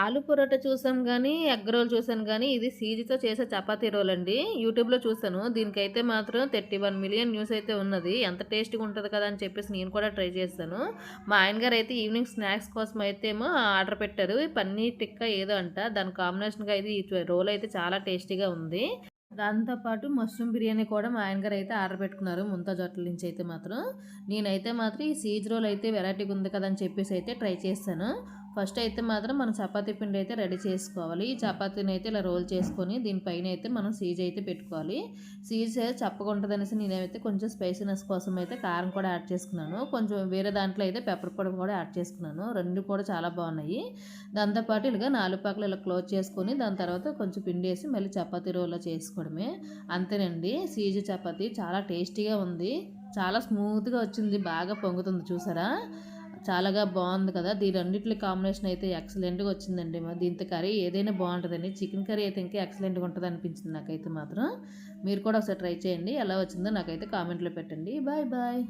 ఆలు పొరోటా చూసాం కానీ ఎగ్ రోల్ చూసాను కానీ ఇది సీజీతో చేసే చపాతీ రోల్ అండి యూట్యూబ్లో చూసాను దీనికైతే మాత్రం థర్టీ వన్ మిలియన్ న్యూస్ అయితే ఉన్నది. ఎంత టేస్ట్గా ఉంటుంది కదా అని చెప్పేసి నేను కూడా ట్రై చేస్తాను. మా ఆయన గారు అయితే ఈవినింగ్ స్నాక్స్ కోసం అయితే ఏమో ఆర్డర్ పెట్టారు. పన్నీర్ టిక్కా ఏదో అంట. దాని కాంబినేషన్గా అయితే ఈ రోల్ అయితే చాలా టేస్టీగా ఉంది. దాంతోపాటు మష్రూమ్ బిర్యానీ కూడా మా ఆయన గారు అయితే ఆర్డర్ పెట్టుకున్నారు. ముంతాజ్ జొట్టల నుంచి అయితే మాత్రం. నేనైతే మాత్రం ఈ సీజ్ రోల్ అయితే వెరైటీగా ఉంది కదా అని చెప్పేసి అయితే ట్రై చేస్తాను. ఫస్ట్ అయితే మాత్రం మనం చపాతీ పిండి అయితే రెడీ చేసుకోవాలి. ఈ చపాతీని అయితే ఇలా రోల్ చేసుకొని దీనిపైన అయితే మనం సీజ్ అయితే పెట్టుకోవాలి. సీజ్ చప్పకుంటుంది అనేసి నేనైతే కొంచెం స్పైసీనెస్ కోసం అయితే కారం కూడా యాడ్ చేసుకున్నాను. కొంచెం వేరే దాంట్లో అయితే పెప్పర్ పొడి కూడా యాడ్ చేసుకున్నాను. రెండు కూడా చాలా బాగున్నాయి. దాంతోపాటు ఇలాగ నాలుగు పాకలు ఇలా క్లోజ్ చేసుకొని దాని తర్వాత కొంచెం పిండి వేసి మళ్ళీ చపాతీ రోల్లో చేసుకోవడమే. అంతేనండి. సీజ్ చపాతీ చాలా టేస్టీగా ఉంది. చాలా స్మూత్గా వచ్చింది. బాగా పొంగుతుంది. చూసారా? చాలాగా బాగుంది కదా. దీని రెండింటి కాంబినేషన్ అయితే ఎక్సలెంట్గా వచ్చిందండి. దీంతో కర్రీ ఏదైనా బాగుంటుందండి. చికెన్ కర్రీ అయితే ఇంకా ఎక్సలెంట్గా ఉంటుంది అనిపించింది నాకైతే మాత్రం. మీరు కూడా ఒకసారి ట్రై చేయండి. ఎలా వచ్చిందో నాకైతే కామెంట్లో పెట్టండి. Bye bye